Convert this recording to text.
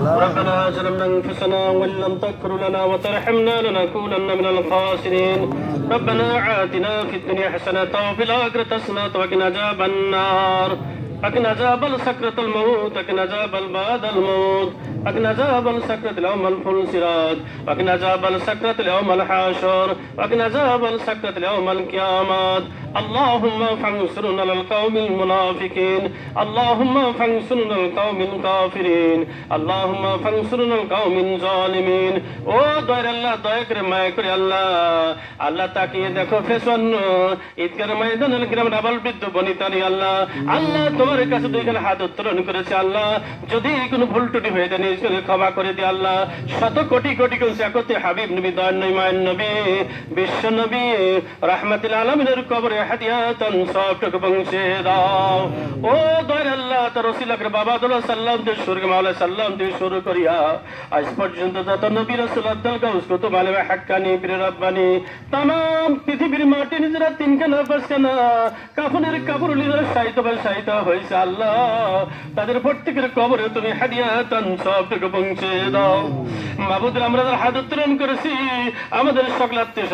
ربنا ظلمنا انفسنا وإن لم تغفر لنا وترحمنا لنكونن من الخاسرين. ربنا آتنا في الدنيا حسنة وفي الآخرة حسنة وقنا عذاب النار. وقنا عذاب سكرة الموت وقنا عذاب بعد الموت وقنا عذاب سكرة اليوم الفلسرات وقنا عذاب سكرة اليوم الحاشر وقنا عذاب سكرة اليوم القيامات اللهم فانصرنا على القوم المنافقين اللهم فانصرنا على القوم الكافرين اللهم فانصرنا على القوم الظالمين ও দয়ের আল্লাহ দয়া করে মায়া করে আল্লাহ আল্লাহ তাকিয়ে দেখো ফেসন্ন ঈদগার ময়দানের গ্রাম রাবাল বৃদ্ধ বনিতানি আল্লাহ আল্লাহ তোমার কাছে দুইখানে হাত উত্তোলন করেছে আল্লাহ। যদি কোনো ভুল টুটি হয়ে যায়, নিজকে ক্ষমা করে দিয়ে আল্লাহ। শত কোটি কোটি কোন একতে হাবিব নবী দয়ান নবী, বিশ্ব নবী, রাহমাতিল আলমিনের কবরে সব সবটুকু বংশে দাও। ও তাদের প্রত্যেকের কবরে তুমি পৌঁছে দাও। আমরা হাত করেছি আমাদের সকল আত্মীয়